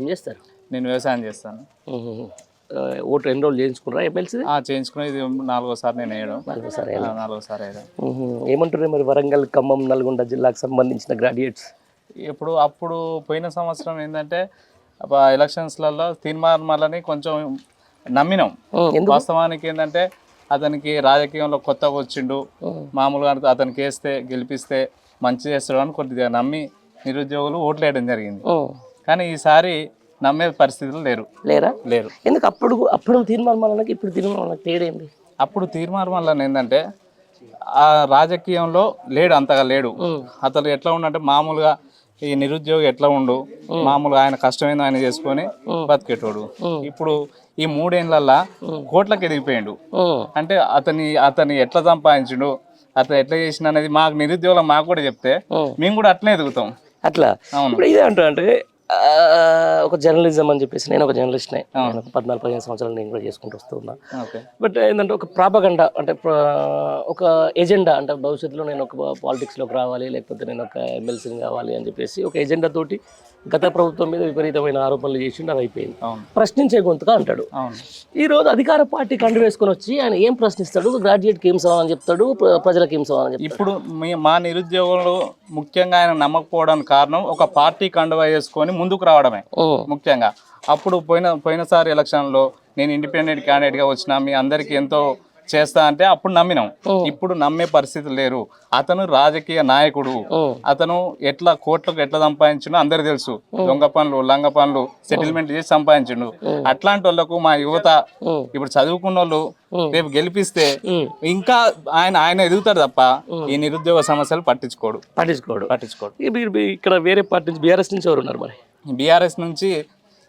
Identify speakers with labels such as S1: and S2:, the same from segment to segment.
S1: ఏం చేస్తారు?
S2: నేను వ్యవసాయం చేస్తాను.
S1: ఓటు ఎన్రోల్ చేయించుకున్నారా ఎమ్మెల్సీ?
S2: ఆ, చేయించుకుని ఇది నాలుగోసారి నేను వేయడం.
S1: నాలుగోసారి
S2: నాలుగోసారి వేయడం.
S1: ఏమంటారు మరి వరంగల్ ఖమ్మం నల్గొండ జిల్లాకు సంబంధించిన గ్రాడ్యుయేట్స్?
S2: ఇప్పుడు అప్పుడు పోయిన సంవత్సరం ఏంటంటే ఎలక్షన్స్లలో తీర్మానాలని కొంచెం నమ్మినాం. వాస్తవానికి ఏంటంటే అతనికి రాజకీయంలో కొత్తగా వచ్చిండు. మామూలుగా అతనికి వేస్తే గెలిపిస్తే మంచి చేస్తాడు అని కొద్దిగా నమ్మి నిరుద్యోగులు ఓట్లు వేయడం జరిగింది. కానీ ఈసారి నమ్మే పరిస్థితులు లేరు.
S1: లేరా?
S2: లేరు.
S1: ఎందుకు అప్పుడు అప్పుడు తీర్మానాలకి ఇప్పుడు తీర్మానాలకి తేడా ఏంది?
S2: అప్పుడు తీర్మానం వల్ల ఏంటంటే ఆ రాజకీయంలో లేడు అంతగా లేడు. అతను ఎట్లా ఉండంటే మామూలుగా ఈ నిరుద్యోగి ఎట్లా ఉండు మామూలుగా ఆయన కష్టమైంది ఆయన చేసుకొని బతికేటోడు. ఇప్పుడు ఈ మూడేళ్ళల్లా కోట్లకి ఎదిగిపోయిండు. అంటే అతని అతని ఎట్లా సంపాదించిండు అతను ఎట్లా చేసిన అనేది మాకు నిరుద్యోగులు మాకు కూడా చెప్తే మేము కూడా అట్లనే ఎదుగుతాం.
S1: అట్లా. ఇప్పుడు ఇదే అంటా ఒక జర్నలిజం అని చెప్పేసి నేను ఒక జర్నలిస్ట్నే. నేను పద్నాలుగు పదిహేను సంవత్సరాలు నేను కూడా చేసుకుంటూ వస్తూ ఉన్నా.
S2: ఓకే.
S1: బట్ ఏంటంటే ఒక ప్రాపగండ అంటే ఒక ఎజెండా అంటే భవిష్యత్తులో నేను ఒక పాలిటిక్స్లోకి రావాలి లేకపోతే నేను ఒక ఎమ్మెల్సీని కావాలి అని చెప్పేసి ఒక ఎజెండా తోటి గత ప్రభుత్వం మీద విపరీతమైన ఆరోపణలు చేసిండు అది అయిపోయింది. ప్రశ్నించే గొంతుగా అంటాడు.
S2: అవును.
S1: ఈ రోజు అధికార పార్టీ కండు వేసుకొని వచ్చి ఆయన ఏం ప్రశ్నిస్తాడు? గ్రాడ్యుయేట్కి ఏం సమాధానం చెప్తాడు? ప్ర- ప్రజలకు ఏం సమాధానం చెప్తాడు?
S2: ఇప్పుడు మీ నిరుద్యోగులు ముఖ్యంగా ఆయన నమ్మకపోవడానికి కారణం ఒక పార్టీ కండువా వేసుకొని ముందుకు రావడమే. ముఖ్యంగా. అప్పుడు పోయిన పోయినసారి ఎలక్షన్లో నేను ఇండిపెండెంట్ క్యాండిడేట్గా వచ్చిన మీ అందరికీ ఎంతో చేస్తా అంటే అప్పుడు నమ్మినాం. ఇప్పుడు నమ్మే పరిస్థితి లేరు. అతను రాజకీయ నాయకుడు. అతను ఎట్లా కోట్లకు ఎట్లా సంపాదించిండో అందరికి తెలుసు. దొంగ పనులు లంగ పనులు సెటిల్మెంట్ చేసి సంపాదించిండు. అట్లాంటి వాళ్ళకు మా యువత ఇప్పుడు చదువుకున్న వాళ్ళు రేపు గెలిపిస్తే. ఇంకా ఆయన ఆయన ఎదుగుతాడు తప్ప ఈ నిరుద్యోగ సమస్యలు పట్టించుకోడు.
S1: పట్టించుకోడు.
S2: పట్టించుకోడు.
S1: మీరు ఇక్కడ వేరే పార్టీ బీఆర్ఎస్ నుంచి ఎవరు ఉన్నారు మరి?
S2: బీఆర్ఎస్ నుంచి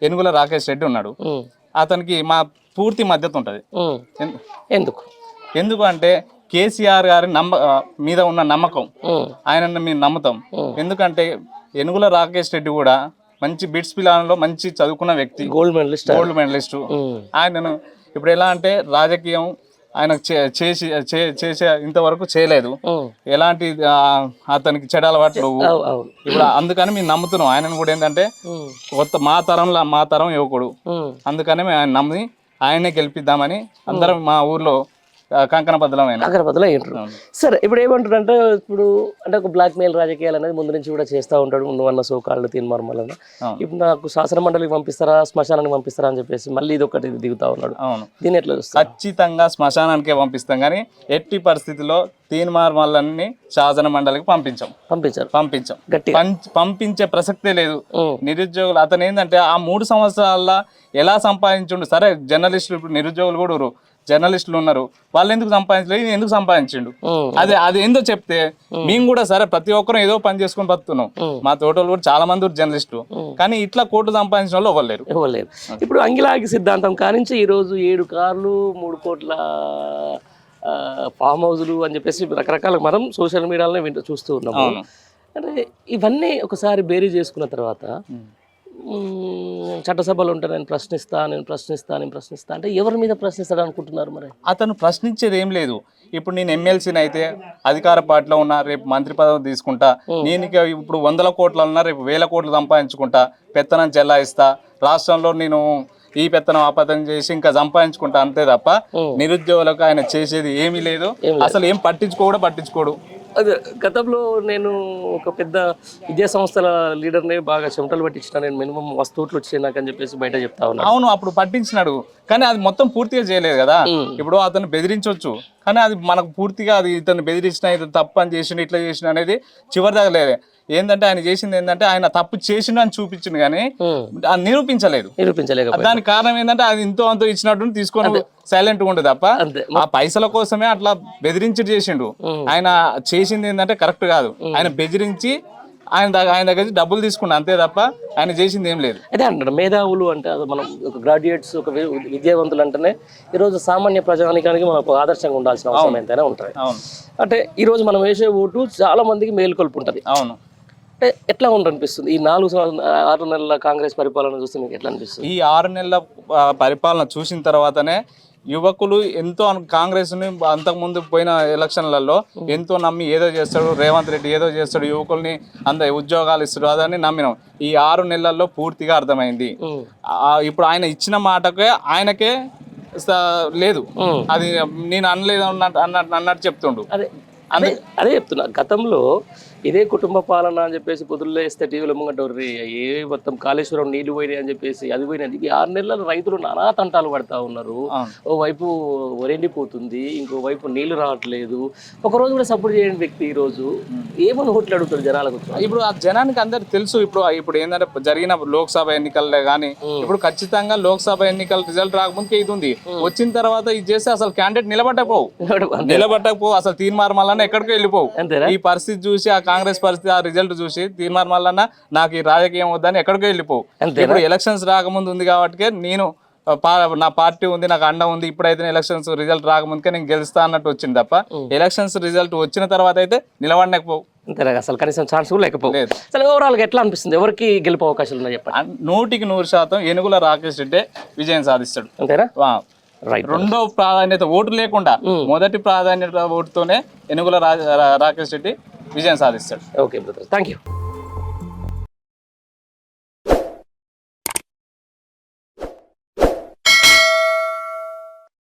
S2: ఎనుగుల రాకేష్ రెడ్డి ఉన్నాడు. అతనికి మా పూర్తి మద్దతు ఉంటుంది.
S1: ఎందుకు
S2: ఎందుకు? అంటే కేసీఆర్ గారి నమ్మ మీద ఉన్న నమ్మకం.
S1: ఉమ్,
S2: ఆయనను మేము నమ్ముతాం. ఎందుకంటే ఎనుగుల రాకేష్ రెడ్డి కూడా మంచి బిట్స్ పిల్లలలో మంచి చదువుకున్న వ్యక్తి.
S1: గోల్డ్ మెడలిస్ట్
S2: గోల్డ్ మెడలిస్టు ఆయనను ఇప్పుడు ఎలా అంటే రాజకీయం ఆయన చే- చేసి చే- చేసే ఇంతవరకు చేయలేదు. ఎలాంటి అతనికి చెడు అలవాట్లు ఇప్పుడు అందుకని మేము నమ్ముతున్నాం. ఆయనను కూడా ఏంటంటే కొత్త మా తరంలో మా తరం యువకుడు. అందుకని మేము ఆయన నమ్మి ఆయనే గెలిపిద్దామని అందరం మా ఊర్లో కంకణ బద్దలమైన
S1: అగ్రపదలో ఏంటారు
S2: అవును.
S1: సరే ఇప్పుడు ఏమంటారంటే ఇప్పుడు అంటే ఒక బ్లాక్ మెయిల్ రాజకీయాలు అనేది ముందు నుంచి కూడా చేస్తూ ఉంటాడు నువ్వు అన్న సోకాళ్ళు తీర్మార్మలన్న. ఇప్పుడు నాకు శాసన మండలికి పంపిస్తారా శ్మశానానికి పంపిస్తారా అని చెప్పేసి మళ్ళీ ఇది ఒకటి దిగుతా ఉన్నాడు.
S2: అవును.
S1: దీన్ని ఎట్లా చూస్తారు?
S2: ఖచ్చితంగా శ్మశానానికే పంపిస్తాం కానీ ఎట్టి పరిస్థితిలో తీన్మార్మల్ని శాసన మండలికి పంపించాం.
S1: పంపించారు.
S2: పంపించాం.
S1: గట్టిగా.
S2: పంచ్- పంపించే ప్రసక్తే లేదు. నిరుద్యోగులు అతను ఏంటంటే ఆ మూడు సంవత్సరాల ఎలా సంపాదించుండు? సరే జర్నలిస్టులు ఇప్పుడు నిరుద్యోగులు కూడా జర్నలిస్టులు ఉన్నారు. వాళ్ళు ఎందుకు సంపాదించలేదు ఎందుకు సంపాదించిండు? అదే అది ఏందో చెప్తే మేము. కూడా సరే ప్రతి ఒక్కరం ఏదో పని చేసుకొని బతున్నాం. మా తోటలు కూడా చాలా మంది జర్నలిస్టు. కానీ ఇట్లా కోట్లు సంపాదించిన వాళ్ళు ఇవ్వలేరు
S1: ఇవ్వలేదు ఇప్పుడు అంగిలాగి సిద్ధాంతం కానించి ఈరోజు ఏడు కార్లు మూడు కోట్ల ఫామ్ హౌజులు అని చెప్పేసి రకరకాల మనం సోషల్ మీడియాలోనే వింటూ చూస్తూ ఉన్నాము. అంటే ఇవన్నీ ఒకసారి బేరీ చేసుకున్న తర్వాత చట్టసభలో ఉంటే నేను ప్రశ్నిస్తా నేను ప్రశ్నిస్తా నేను ప్రశ్నిస్తా అంటే ఎవరి మీద ప్రశ్నిస్తాడు అనుకుంటున్నారు మరి?
S2: అతను ప్రశ్నించేది ఏం లేదు. ఇప్పుడు నేను ఎమ్మెల్సీని అయితే అధికార పార్టీలో ఉన్నా రేపు మంత్రి పదవి తీసుకుంటా నేను ఇప్పుడు వందల కోట్లు ఉన్నా రేపు వేల కోట్లు సంపాదించుకుంటా పెత్తనం చెల్లాయిస్తా రాష్ట్రంలో నేను ఈ పెత్తనం ఆ పెత్తనం చేసి ఇంకా సంపాదించుకుంటా అంతే తప్ప నిరుద్యోగులకు ఆయన చేసేది ఏమీ లేదు. అసలు ఏం పట్టించుకో కూడా పట్టించుకోడు.
S1: అదే గతంలో నేను ఒక పెద్ద విద్యా సంస్థల లీడర్నే బాగా చెమటలు పట్టించిన నేను మినిమం వస్తువులు వచ్చాయి నాకు అని చెప్పేసి బయట చెప్తా ఉన్నాను
S2: అవును అప్పుడు పట్టించినాడు. కానీ అది మొత్తం పూర్తిగా చేయలేదు కదా. ఇప్పుడు అతను బెదిరించవచ్చు కానీ అది మనకు పూర్తిగా అది ఇతను బెదిరించిన ఇది తప్పు అని చేసిన ఇట్లా చేసిన అనేది చివరి దాకా లేదు. ఏంటంటే ఆయన చేసింది ఏంటంటే ఆయన తప్పు చేసిండు అని చూపించింది కానీ నిరూపించలేదు.
S1: నిరూపించలేకపోయింది.
S2: దానికి కారణం ఏంటంటే అది ఇంతో అంతో ఇచ్చినట్టు తీసుకొని సైలెంట్ ఉండు తప్ప ఆ పైసల కోసమే అట్లా బెదిరించి చేసిండు. ఆయన చేసింది ఏంటంటే కరెక్ట్ కాదు. ఆయన బెదిరించి ఆయన ఆయన దగ్గర డబ్బులు తీసుకున్నా అంతే తప్ప ఆయన చేసింది ఏం లేదు.
S1: అదే అంటారు మేధావులు అంటే మనం ఒక గ్రాడ్యుయేట్స్ ఒక విద్యావంతులు అంటేనే ఈరోజు సామాన్య ప్రజానికానికి మనకు ఆదర్శంగా ఉండాల్సిన అవసరం ఎంతైనా ఉంటుంది. అంటే ఈరోజు మనం వేసే ఓటు చాలా మందికి మేలుకొల్పు ఉంటుంది.
S2: అవును.
S1: అంటే ఎట్లా ఉండనిపిస్తుంది ఈ నాలుగు ఆరు నెలల కాంగ్రెస్ పరిపాలన చూస్తే మీకు ఎట్లా అనిపిస్తుంది?
S2: ఈ ఆరు నెలల పరిపాలన చూసిన తర్వాతనే యువకులు ఎంతో కాంగ్రెస్ని అంతకుముందు పోయిన ఎలక్షన్లలో ఎంతో నమ్మి ఏదో చేస్తాడు రేవంత్ రెడ్డి ఏదో చేస్తాడు యువకుల్ని అంద ఉద్యోగాలు ఇస్తాడు అదని నమ్మినాం. ఈ ఆరు నెలల్లో పూర్తిగా అర్థమైంది. ఇప్పుడు ఆయన ఇచ్చిన మాటకే ఆయనకే లేదు. అది నేను అనలేదు అన్నట్టు అన్నట్టు అన్నట్టు చెప్తుండు
S1: అదే అదే చెప్తున్నా. గతంలో ఇదే కుటుంబ పాలన అని చెప్పేసి పొద్దుల్లో వేస్తే టీవీలో ముంగట ఒర్రి ఏ మొత్తం కాళేశ్వరం నీళ్ళు పోయినాయి అని చెప్పేసి అది పోయినది ఈ ఆరు నెలల రైతులు నానా తంటాలు పడతా ఉన్నారు. ఓ వైపు వరెండిపోతుంది ఇంకో వైపు నీళ్ళు రావట్లేదు. ఒక రోజు కూడా సపోర్ట్ చేయని వ్యక్తి ఈ రోజు ఏమని ఓట్లు అడుగుతాడు జనాలకు?
S2: ఇప్పుడు ఆ జనానికి అందరికి తెలుసు ఇప్పుడు ఇప్పుడు ఏంటంటే జరిగిన లోక్సభ ఎన్నికల్లో కానీ ఇప్పుడు ఖచ్చితంగా లోక్సభ ఎన్నికల రిజల్ట్ రాకముందుకే ఇది ఉంది. వచ్చిన తర్వాత ఇది చేస్తే అసలు క్యాండిడేట్ నిలబట్టకపోవు నిలబట్టకపోవు అసలు తీర్మార్ మల్లన్న ఎక్కడికి వెళ్ళిపోవు. ఈ పరిస్థితి చూసి ఆ కాంగ్రెస్ పరిస్థితి ఆ రిజల్ట్ చూసి తీర్మార్ మల్లన్న నాకు ఈ రాజకీయం వద్దని ఎక్కడికో వెళ్ళిపోవు. ఇప్పుడు ఎలక్షన్స్ రాకముందు ఉంది కాబట్టి నేను నా పార్టీ ఉంది నాకు అండ ఉంది ఇప్పుడైతే ఎలక్షన్స్ రిజల్ట్ రాకముందుకే నేను గెలుస్తా అన్నట్టు వచ్చింది తప్ప ఎలక్షన్స్ రిజల్ట్ వచ్చిన తర్వాత అయితే నిలబడలేకపోవు.
S1: అంతేనా? అసలు కనీసం ఛాన్స్ కూడా లేకపోతే. అసలు ఓవరాల్గా ఎట్లా అనిపిస్తుంది? ఎవరికి గెలుపు అవకాశాలు ఉన్నాయి చెప్పండి.
S2: నూటికి నూరు శాతం ఏనుగుల రాకేష్ రెడ్డి విజయం సాధిస్తాడు.
S1: అంతేనా?
S2: రెండో ప్రాధాన్యత ఓటు లేకుండా మొదటి ప్రాధాన్యత ఓటుతోనే రా- రాకేష్ రెడ్డి విజయం సాధిస్తాడు
S1: ఓకే బ్రదర్ థ్యాంక్ యూ